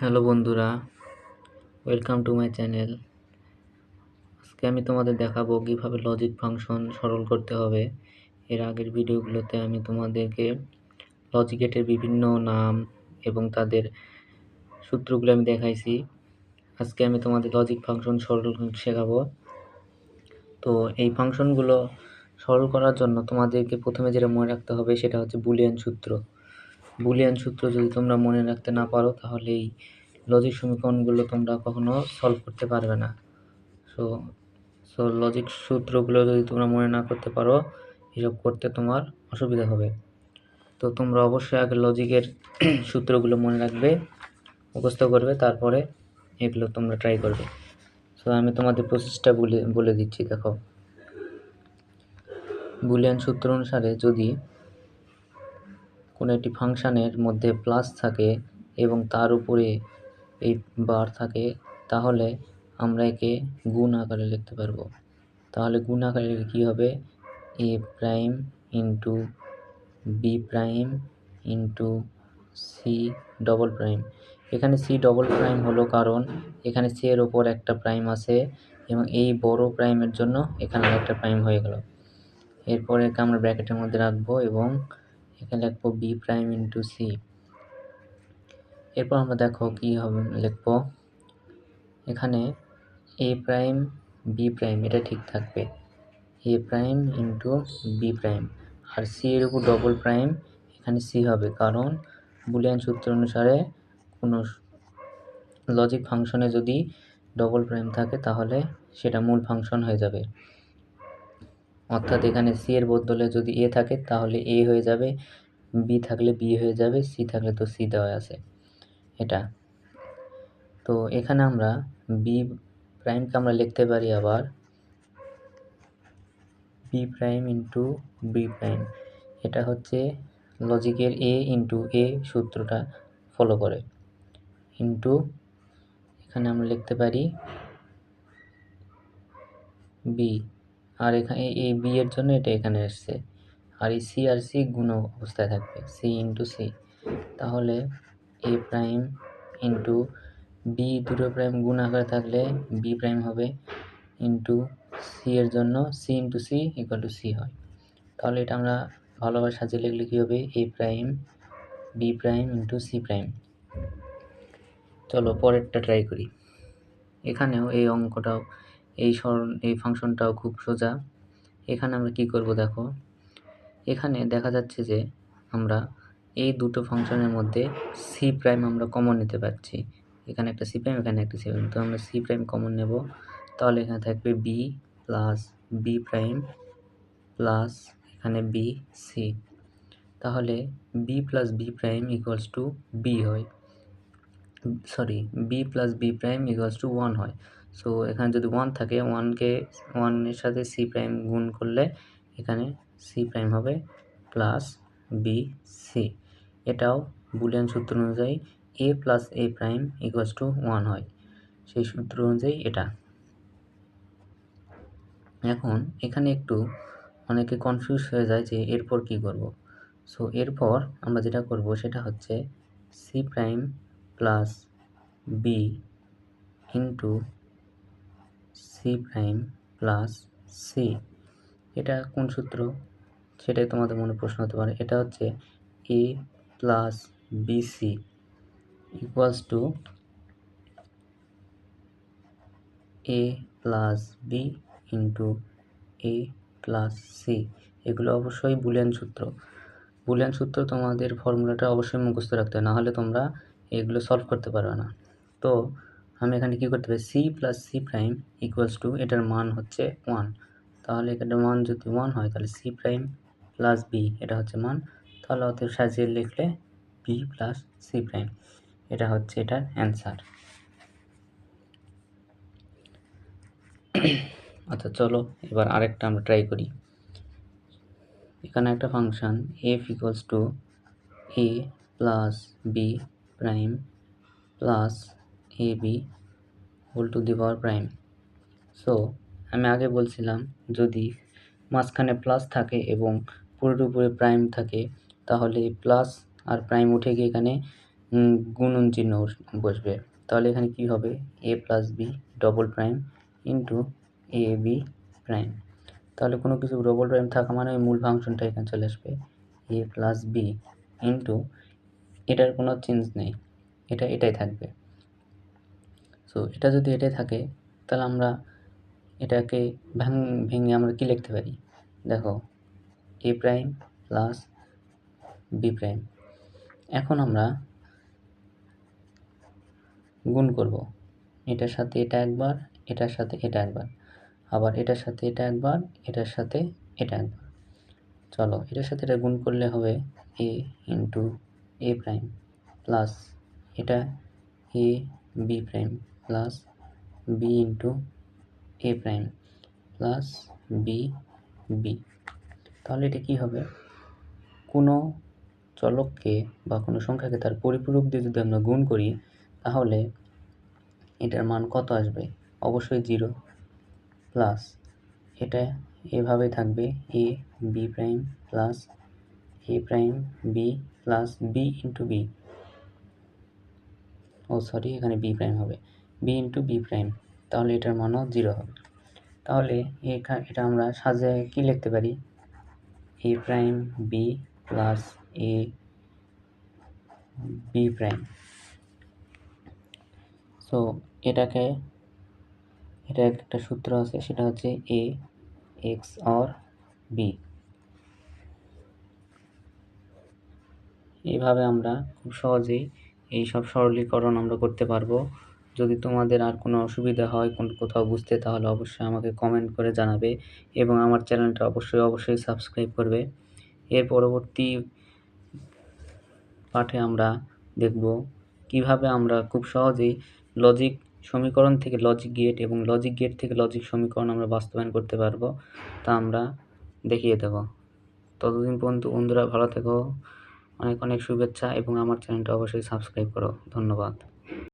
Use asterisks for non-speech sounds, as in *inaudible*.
Hello বন্ধুরা welcome to my channel আজকে আমি তোমাদের দেখাবো কীভাবে লজিক ফাংশন সরল করতে হবে। এর আগের ভিডিওগুলোতে আমি তোমাদেরকে লজিকেটের বিভিন্ন নাম এবং তাদের সূত্রগুলো আমি দেখাইছি। আজকে আমি তোমাদের লজিক ফাংশন সরল শেখাবো। তো এই ফাংশনগুলো সরল করার জন্য তোমাদেরকে প্রথমে যেটা মনে রাখতে হবে সেটা হচ্ছে বুলিয়ান সূত্র। বুলিয়ান সূত্র যদি তোমরা মনে রাখতে না পারো, তাহলে এই লজিক সমীকরণগুলো তোমরা কখনো সলভ করতে পারবে না। সো সো লজিক সূত্রগুলো যদি তোমরা মনে না করতে পারো, এসব করতে তোমার অসুবিধা হবে। তো তোমরা অবশ্যই আগে লজিকের *clears throat* সূত্রগুলো মনে রাখবে, মুখস্থ করবে, তারপরে এগুলো তোমরা ট্রাই করবে। সো আমি তোমাদের প্রসেসটা বলে বলে দিচ্ছি, দেখো। বুলিয়ান সূত্র অনুসারে যদি কোনো একটি ফাংশানের মধ্যে প্লাস থাকে এবং তার উপরে এই বার থাকে, তাহলে আমরা একে গুণ আকারে লিখতে পারব। তাহলে গুণ আকারে কী হবে? A prime into B prime into C double prime এখানে সি ডবল প্রাইম হলো কারণ এখানে সি এর ওপর একটা প্রাইম আছে এবং এই বড় প্রাইমের জন্য এখানে একটা প্রাইম হয়ে গেল। এরপরে আমরা ব্র্যাকেটের মধ্যে রাখব এবং এখানে লিখব বি প্রাইম ইন্টু সি এরপর আমরা দেখো কী হবে, লিখব এখানে এ প্রাইম বি প্রাইম এটা ঠিক থাকবে। A prime into B prime R C এর উপর ডবল প্রাইম এখানে সি হবে কারণ বুলিয়ান সূত্র অনুসারে কোনো লজিক ফাংশনে যদি ডবল প্রাইম থাকে তাহলে সেটা মূল ফাংশন হয়ে যাবে। অর্থাৎ এখানে সি এর বদলে যদি এ থাকে, তাহলে এ হয়ে যাবে বি থাকলে বি হয়ে যাবে সি থাকলে তো সি দেওয়া আছে, এটা। তো এখানে আমরা বি প্রাইমকে আমরা লিখতে পারি আবার B prime into B prime এটা হচ্ছে লজিকের এ ইন্টু এ সূত্রটা ফলো করে। ইন্টু এখানে আমরা লিখতে পারি বি আর এখানে এই বি এর জন্য এটা এখানে এসছে। আর এই সি আর সি গুণ অবস্থায় থাকবে সি ইন্টু সি তাহলে এ প্রাইম ইন্টু বি দুটো প্রাইম গুণ আকারে থাকলে বি প্রাইম হবে ইন্টু সি এর জন্য C into C equal to C হয়। তাহলে এটা আমরা ভালোভাবে সাজিয়ে লিখলে কী হবে? A prime B prime into C prime চলো পরেরটা ট্রাই করি। এখানেও এই অঙ্কটাও এই স্মরণ, এই ফাংশনটাও খুব সোজা। এখানে আমরা কি করব দেখো? এখানে দেখা যাচ্ছে যে আমরা এই দুটো ফাংশনের মধ্যে সি প্রাইম আমরা কমন নিতে পারছি। এখানে একটা সি প্রাইম এখানে একটা সি প্রাইম তো আমরা সি প্রাইম কমন নেব। তাহলে এখানে থাকবে B plus B prime plus এখানে বি সি তাহলে B plus B prime equals to B হয়। Sorry B plus B prime equals to one হয়। সো এখানে যদি ওয়ান থাকে ওয়ানকে ওয়ানের সাথে সি প্রাইম গুণ করলে এখানে সি প্রাইম হবে প্লাস বি সি এটাও বুলিয়ান সূত্র অনুযায়ী A plus A prime equals to one হয়। সেই সূত্র অনুযায়ী এটা। এখন এখানে একটু অনেকে কনফিউজ হয়ে যায় যে এরপর কি করব। সো এরপর আমরা যেটা করব সেটা হচ্ছে C prime plus B into C prime plus C. এটা কোন সূত্র? সেটাই তোমাদের মনে প্রশ্ন হতে পারে। এটা হচ্ছে A plus BC equals to A plus B into A plus C. এগুলো অবশ্যই বুলিয়ান সূত্র। বুলিয়ান সূত্র তোমাদের ফর্মুলাটা অবশ্যই মুখস্থ রাখতে হবে, নাহলে তোমরা এগুলো সলভ করতে পারবে না। তো আমি এখানে কী করতে পারি? C plus C prime equals to এটার মান হচ্ছে ওয়ান তাহলে এখানে মান যদি ওয়ান হয়, তাহলে সি প্রাইম প্লাস বি এটা হচ্ছে মান। তাহলে অত সাজিয়ে লিখলে বি প্লাস সি প্রাইম এটা হচ্ছে এটার অ্যান্সার আচ্ছা চলো এবার আরেকটা আমরা ট্রাই করি। এখানে একটা function F equals to A plus B prime plus A B whole to the power prime so আমি আগে বলছিলাম, যদি মাঝখানে প্লাস থাকে এবং পুরোর প্রাইম থাকে, তাহলে প্লাস আর প্রাইম উঠে গিয়ে এখানে গুণন চিহ্ন বস- বসবে। তাহলে এখানে কি হবে? A plus B double prime into A B prime তাহলে কোনো কিছু ডবল প্রাইম থাকা মানে ওই মূল ফাংশনটা এখানে চলে আসবে। এ প্লাস বি ইন্টু এটার কোনো চেঞ্জ নেই। এটা, এটাই থাকবে। সো এটা যদি এটাই থাকে, তাহলে আমরা এটাকে ভাঙ, ভেঙে আমরা কি লিখতে পারি? দেখো A prime plus B prime এখন আমরা গুণ করব। এটার সাথে এটা একবার, এটার সাথে এটা একবার। আবার এটার সাথে এটা একবার, এটার সাথে এটা একবার। চলো, এটার সাথে এটা গুণ করলে হবে A into A prime plus এটা A B prime plus B into A prime plus B B তাহলে এটা কি হবে? কোনো চলককে বা কোনো সংখ্যাকে তার পরিপূরক দিয়ে যদি আমরা গুণ করি, তাহলে এটার মান কত আসবে? অবশ্যই জিরো প্লাস এটা এভাবে থাকবে A B prime plus A prime B plus B into B oh sorry এখানে বি প্রাইম হবে। বি ইন্টু বি প্রাইম তাহলে এটার মানও জিরো হবে। তাহলে এখা- এটা আমরা সাজায় কি লিখতে পারি? A prime B plus A B prime so এটাকে, এটা একটা সূত্র আছে, সেটা হচ্ছে এ এক্স অর বি এইভাবে আমরা খুব সহজেই এই সব সরলীকরণ আমরা করতে পারব। যদি তোমাদের আর কোনো অসুবিধা হয়, কোন কোথাও বুঝতে, তাহলে অবশ্যই আমাকে কমেন্ট করে জানাবে এবং আমার চ্যানেলটা অবশ্যই অবশ্যই সাবস্ক্রাইব করবে। এর পরবর্তী পাঠে আমরা দেখব কীভাবে আমরা খুব সহজেই লজিক সমীকরণ থেকে লজিক গেট এবং লজিক গেট থেকে লজিক সমীকরণ আমরা বাস্তবায়ন করতে পারব, তা আমরা দেখিয়ে দেব। ততদিন পর্যন্ত বন্ধুরা ভালো থেকো, অনেক অনেক শুভেচ্ছা এবং আমার চ্যানেলটা অবশ্যই সাবস্ক্রাইব করো। ধন্যবাদ।